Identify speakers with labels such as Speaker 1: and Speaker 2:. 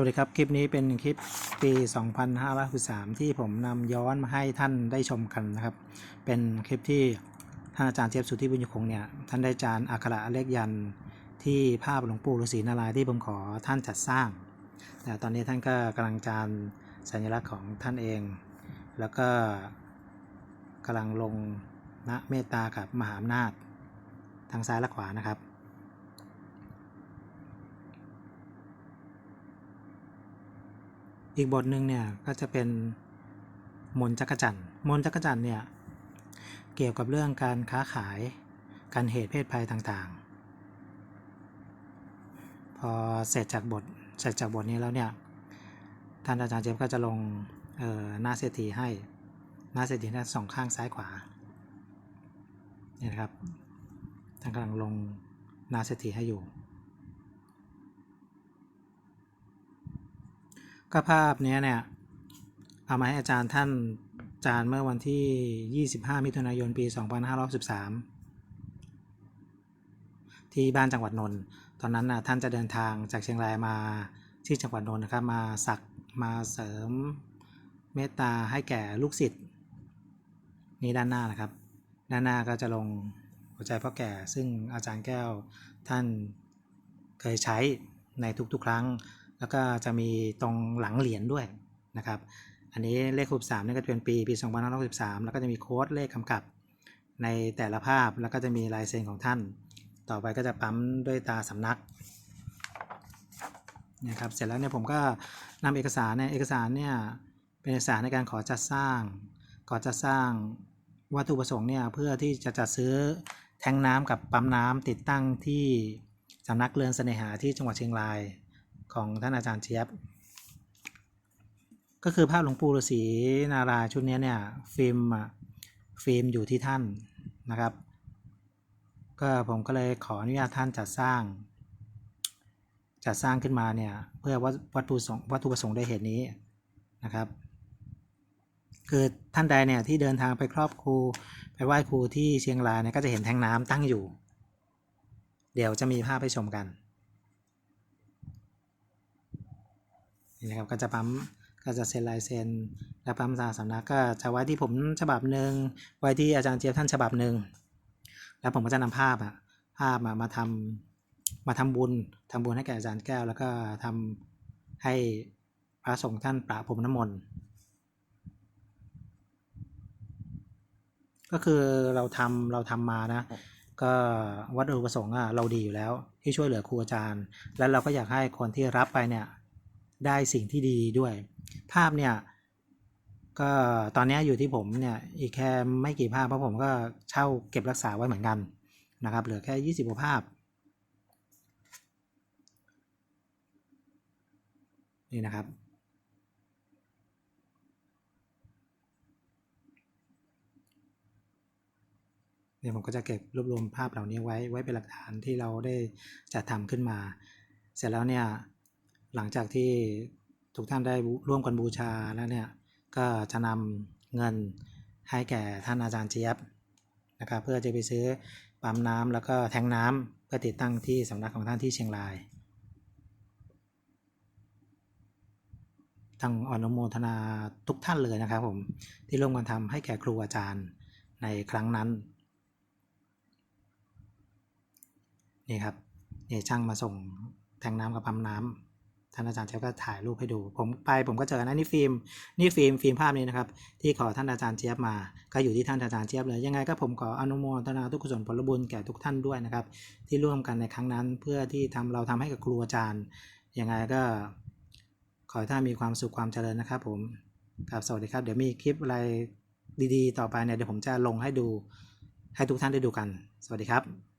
Speaker 1: วัสดีครับ คลิปนี้เป็นคลิปปี 2563 ที่ผมนำย้อนมาให้ท่านได้ชมกันนะครับ เป็นคลิปที่ท่านอาจารย์เทียบสุทธิบุญยคงเนี่ย ท่านได้จานอักขระเลขยันที่ภาพหลวงปู่ฤาษีนารายที่ผมขอท่านจัดสร้าง แต่ตอนนี้ท่านก็กำลังจานสัญลักษณ์ของท่านเอง แล้วก็กำลังลงนะเมตตากับมหาอำนาจทางซ้ายและขวานะครับ อีกบทหนึ่งเนี่ยก็จะเป็นมนจักรจันมนจักรจันเนี่ยเกี่ยวกับเรื่องการค้าขายการเหตุเพศภัยต่างๆ พอเสร็จจากบทเสร็จจากบทนี้แล้วเนี่ยท่านอาจารย์เจมส์ก็จะลงหน้าเศรษฐีให้หน้าเศรษฐีหน้าสองข้างซ้ายขวาเนี่ยนะครับท่านกำลังลงหน้าเศรษฐีให้อยู่ ก็ภาพนี้เนี่ย เอามาให้อาจารย์ท่านจานเมื่อวันที่ 25 มิถุนายนปี 2513 ที่บ้านจังหวัดนนท์ตอนนั้นนะท่านจะเดินทางจากเชียงรายมาที่จังหวัดนนท์นะครับ มาสักมาเสริมเมตตาให้แก่ลูกศิษย์นี่ด้านหน้านะครับ ด้านหน้าก็จะลงหัวใจพ่อแก่ซึ่งอาจารย์แก้วท่านเคยใช้ในทุกๆ ครั้ง แล้วก็จะมีตรงหลังเหรียญด้วยนะครับ อันนี้เลขคูณสามนี่ก็จะเป็นปีปี2563 แล้วก็จะมีโค้ดเลขกำกับในแต่ละภาพแล้วก็จะมีลายเซ็นของท่าน ต่อไปก็จะปั๊มด้วยตาสำนักนะครับเสร็จแล้วเนี่ยผมก็นำเอกสารเนี่ยเอกสารเนี่ยเป็นเอกสารในการขอจัดสร้างขอจัดสร้างวัตถุประสงค์เนี่ยเพื่อที่จะจัดซื้อแทงน้ำกับปั๊มน้ำติดตั้งที่สำนักเรือนเสน่หาที่จังหวัดเชียงราย ของท่านอาจารย์เจี๊ยบ ก็คือภาพหลวงปู่ฤาษีนารายชุดนี้เนี่ยฟิล์มอะฟิล์มอยู่ที่ท่านนะครับ ก็ผมก็เลยขออนุญาตท่านจัดสร้าง จัดสร้างขึ้นมาเนี่ยเพื่อวัตถุประสงค์วัตถุประสงค์ด้วยเหตุนี้นะครับ คือท่านใดเนี่ยที่เดินทางไปครอบครูไปไหว้ครูที่เชียงรายเนี่ยก็จะเห็นแทงน้ำตั้งอยู่ เดี๋ยวจะมีภาพให้ชมกัน นี่นะครับก็จะปั๊มก็จะเซ็นลายเซ็นแล้วปั๊มตาสำนักก็จะไว้ที่ผมฉบับหนึ่งไว้ที่อาจารย์เจี๊ยบท่านฉบับหนึ่งแล้วผมก็จะนำภาพอะภาพมามาทำมาทำบุญทำบุญให้แก่อาจารย์แก้ว แล้วก็ทำให้พระสงฆ์ท่านประพรมน้ำมนต์ก็คือเราทำเราทำมานะ ก็วัตถุประสงค์อะเราดีอยู่แล้ว ที่ช่วยเหลือครูอาจารย์ แล้วเราก็อยากให้คนที่รับไปเนี่ย ได้สิ่งที่ดีด้วย ภาพเนี่ยก็ตอนนี้อยู่ที่ผมเนี่ยอีกแค่ไม่กี่ภาพเพราะผมก็เช่าเก็บรักษาไว้เหมือนกันนะครับ เหลือแค่ยี่สิบกว่าภาพ นี่นะครับเนี่ยผมก็จะเก็บรวบรวมภาพเหล่านี้ไว้ไว้เป็นหลักฐานที่เราได้จัดทำขึ้นมา เสร็จแล้วเนี่ย หลังจากที่ทุกท่านได้ร่วมกันบูชาแล้วเนี่ยก็จะนำเงินให้แก่ท่านอาจารย์เจี๊ยบนะครับเพื่อจะไปซื้อปั๊มน้ำแล้วก็แทงน้ำเพื่อติดตั้งที่สำนักของท่านที่เชียงรายทั้งอนุโมทนาทุกท่านเลยนะครับผมที่ร่วมกันทำให้แก่ครูอาจารย์ในครั้งนั้นนี่ครับนี่ช่างมาส่งแทงน้ำกับปั๊มน้ำ ท่านอาจารย์เจี๊ยบก็ถ่ายรูปให้ดู ผมไปผมก็เจอนะนี่ฟิล์มนี่ฟิล์มฟิล์มภาพนี้นะครับ ที่ขอท่านอาจารย์เจี๊ยบมา ก็อยู่ที่ท่านอาจารย์เจี๊ยบเลย ยังไงก็ผมขออนุโมทนาทุกกุศลผลบุญแก่ทุกท่านด้วยนะครับ ที่ร่วมกันในครั้งนั้นเพื่อที่ทำเราทำให้กับครูอาจารย์ ยังไงก็ขอให้ท่านมีความสุขความเจริญนะครับ ผมครับสวัสดีครับ เดี๋ยวมีคลิปอะไรดีๆ ต่อไปเนี่ยเดี๋ยวผมจะลงให้ดูให้ทุกท่านได้ดูกัน สวัสดีครับ